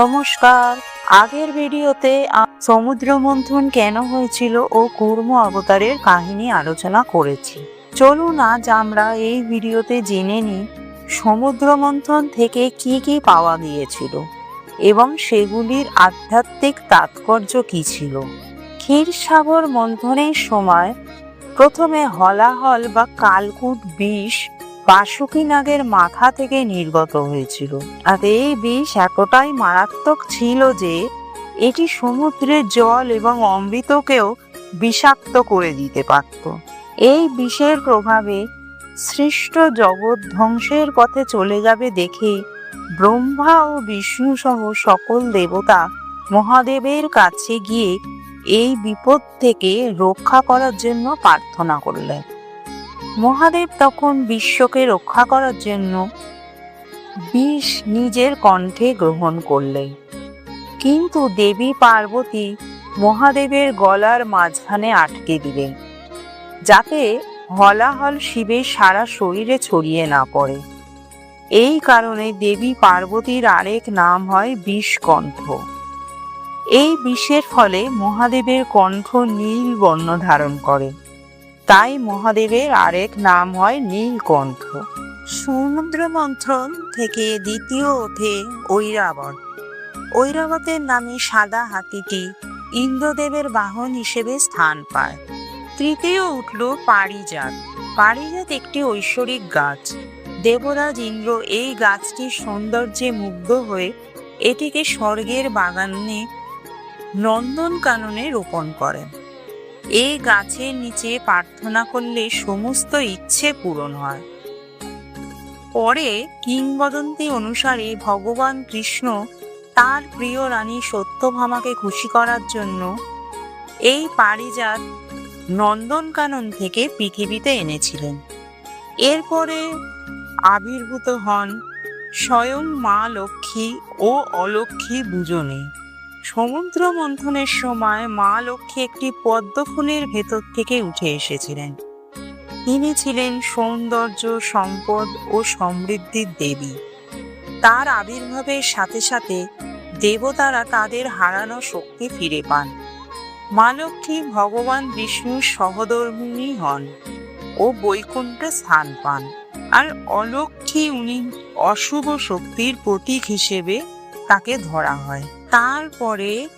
নমস্কার। আগের ভিডিওতে সমুদ্র মন্থন কেন হয়েছিল ও কুর্ম অবতারের কাহিনী আলোচনা করেছি। চলুন আজ আমরা এই ভিডিওতে জেনে নিই সমুদ্র মন্থন থেকে কি কি পাওয়া গিয়েছিল এবং সেগুলির আধ্যাত্মিক তাৎপর্য কি ছিল। ক্ষীরসাগর মন্থনের সময় প্রথমে হলাহল বা কালকুট বিষ বাসুকি নাগের মাথা থেকে নির্গত হয়েছিল। আর এই বিষ এতটাই মারাত্মক ছিল যে, এটি সমুদ্রের জল এবং অমৃতকেও বিষাক্ত করে দিতে পারত। এই বিষের প্রভাবে সৃষ্ট জগৎ ধ্বংসের পথে চলে যাবে দেখে ব্রহ্মা ও বিষ্ণু সহ সকল দেবতা মহাদেবের কাছে গিয়ে এই বিপদ থেকে রক্ষা করার জন্য প্রার্থনা করলেন। মহাদেব তখন বিশ্বকে রক্ষা করার জন্য বিষ নিজের কণ্ঠে গ্রহণ করলেন। কিন্তু দেবী পার্বতী মহাদেবের গলার মাঝখানে আটকে দিলেন, যাতে হলাহল শিবের সারা শরীরে ছড়িয়ে না পড়ে। এই কারণে দেবী পার্বতীর আরেক নাম হয় বিষকণ্ঠ। এই বিষের ফলে মহাদেবের কণ্ঠ নীল বর্ণ ধারণ করে। তাই মহাদেবের আরেক নাম হয় নীলকণ্ঠ। সমুদ্র মন্থন থেকে দ্বিতীয় ওঠে ঐরাবত। ঐরাবতের নামে সাদা হাতিটি ইন্দ্রদেবের বাহন হিসেবে স্থান পায়। তৃতীয় উঠল পারিজাত। পারিজাত একটি ঐশ্বরিক গাছ। দেবরাজ ইন্দ্র এই গাছটির সৌন্দর্যে মুগ্ধ হয়ে এটিকে স্বর্গের বাগানে নন্দনকাননে রোপণ করেন। এই গাছের নিচে প্রার্থনা করলে সমস্ত ইচ্ছে পূরণ হয়। পরে কিংবদন্তি অনুসারে ভগবান কৃষ্ণ তার প্রিয় রানী সত্যভামাকে খুশি করার জন্য এই পারিজাত নন্দনকানন থেকে পৃথিবীতে এনেছিলেন। এরপরে আবির্ভূত হন স্বয়ং মা লক্ষ্মী ও অলক্ষ্মী দুজনে সমুদ্র মন্থনের সময় মা লক্ষ্মী একটি পদ্মফুলের ভেতর থেকে উঠে এসেছিলেন। তিনি ছিলেন সৌন্দর্য, সম্পদ ও সমৃদ্ধির দেবী। তার আবির্ভাবের সাথে সাথে দেবতারা তাদের হারানো শক্তি ফিরে পান। মা লক্ষ্মী ভগবান বিষ্ণুর সহধর্মিণী হন ও বৈকুণ্ঠে স্থান পান। আর অলক্ষ্মী উনি অশুভ শক্তির প্রতীক হিসেবে তাকে ধরা হয়। তারপরে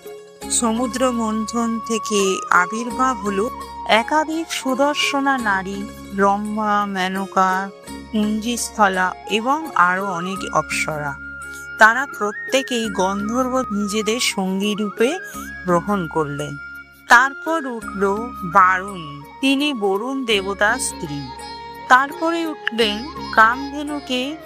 সমুদ্র মন্থন থেকে আবির্ভাব হলো একাধিক সুদর্শনা নারী, ব্রহ্মা, মেনকা, কুঞ্জিস্থলা এবং আরও অনেক অপ্সরা। তারা প্রত্যেকেই গন্ধর্ব নিজেদের সঙ্গী রূপে গ্রহণ করলেন। তারপর উঠল বারুণ। তিনি বরুণ দেবতার স্ত্রী। তারপরে উঠলেন কামধেনুকে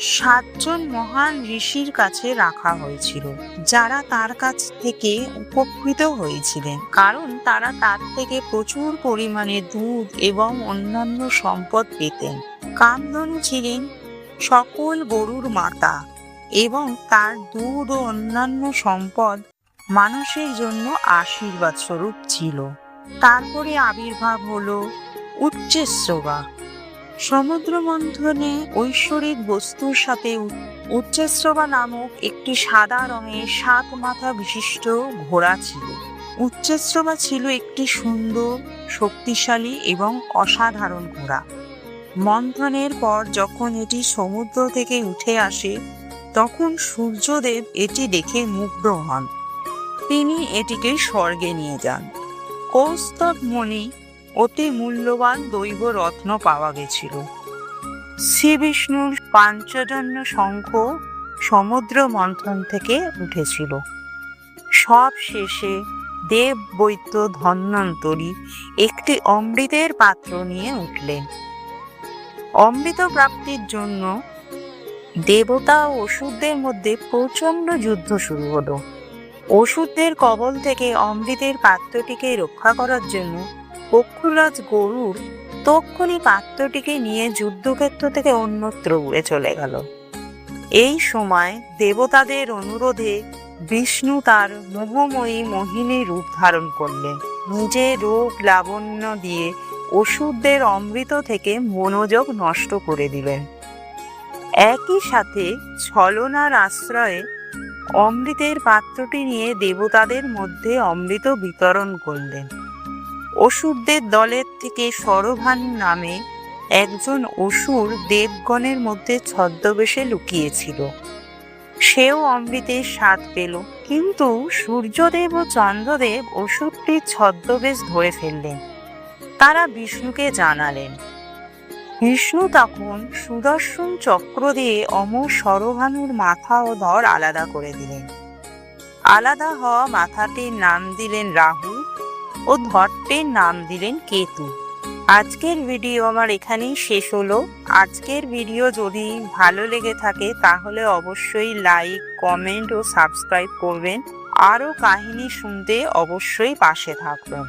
সাতজন মহান ঋষির কাছে রাখা হয়েছিল, যারা তার কাছ থেকে উপকৃত হয়েছিলেন। কারণ তারা তার থেকে প্রচুর পরিমাণে দুধ এবং অন্যান্য সম্পদ পেতেন। কামধনু ছিলেন সকল গরুর মাতা এবং তার দুধ ও অন্যান্য সম্পদ মানুষের জন্য আশীর্বাদ স্বরূপ ছিল। তারপরে আবির্ভাব হলো উচ্চেশ্ববা সমুদ্র মন্থনে ঐশ্বরিক বস্তুর সাথে উচ্চেশ্রবা নামক একটি সাদা রঙের সাত মাথা বিশিষ্ট ঘোড়া ছিল। উচ্চেশ্রবা ছিল একটি সুন্দর, শক্তিশালী এবং অসাধারণ ঘোড়া। মন্থনের পর যখন এটি সমুদ্র থেকে উঠে আসে, তখন সূর্যদেব এটি দেখে মুগ্ধ হন। তিনি এটিকে স্বর্গে নিয়ে যান। কৌস্তব মণি অতি মূল্যবান দৈব রত্ন পাওয়া গেছিল। শ্রী বিষ্ণুর পাঞ্চজন্য শঙ্খ সমুদ্র মন্থন থেকে উঠেছিল। সব শেষে দেব বৈদ্য ধন্বন্তরী একটি অমৃতের পাত্র নিয়ে উঠলেন। অমৃত প্রাপ্তির জন্য দেবতা ও অসুরদের মধ্যে প্রচণ্ড যুদ্ধ শুরু হলো। অসুরদের কবল থেকে অমৃতের পাত্রটিকে রক্ষা করার জন্য পক্ষুরাজ গরুর তক্ষুনি পাত্রটিকে নিয়ে যুদ্ধক্ষেত্র থেকে অন্যত্র উড়ে চলে গেল। এই সময় দেবতাদের অনুরোধে বিষ্ণু তার মোহময়ী মোহিনী রূপ ধারণ করলেন নিজে রূপ লাবণ্য দিয়ে অসুরদের অমৃত থেকে মনোযোগ নষ্ট করে দিলেন। একই সাথে ছলনার আশ্রয়ে অমৃতের পাত্রটি নিয়ে দেবতাদের মধ্যে অমৃত বিতরণ করলেন। অসুরদের দলের থেকে সরভানু নামে একজন অসুর দেবগণের মধ্যে ছদ্মবেশে লুকিয়েছিল। সেও অমৃতের স্বাদ পেল, কিন্তু সূর্যদেব ও চন্দ্রদেব অসুরটির ছদ্মবেশ ধরে ফেললেন। তারা বিষ্ণুকে জানালেন, বিষ্ণু তখন সুদর্শন চক্র দিয়ে অমর সরভানুর মাথা ও ধর আলাদা করে দিলেন। আলাদা হওয়া মাথাটির নাম দিলেন রাহু ও ধরটির নাম দিলেন কেতু। আজকের ভিডিও আমার এখানেই শেষ হলো। আজকের ভিডিও যদি ভালো লেগে থাকে, তাহলে অবশ্যই লাইক, কমেন্ট ও সাবস্ক্রাইব করবেন। আরও কাহিনী শুনতে অবশ্যই পাশে থাকবেন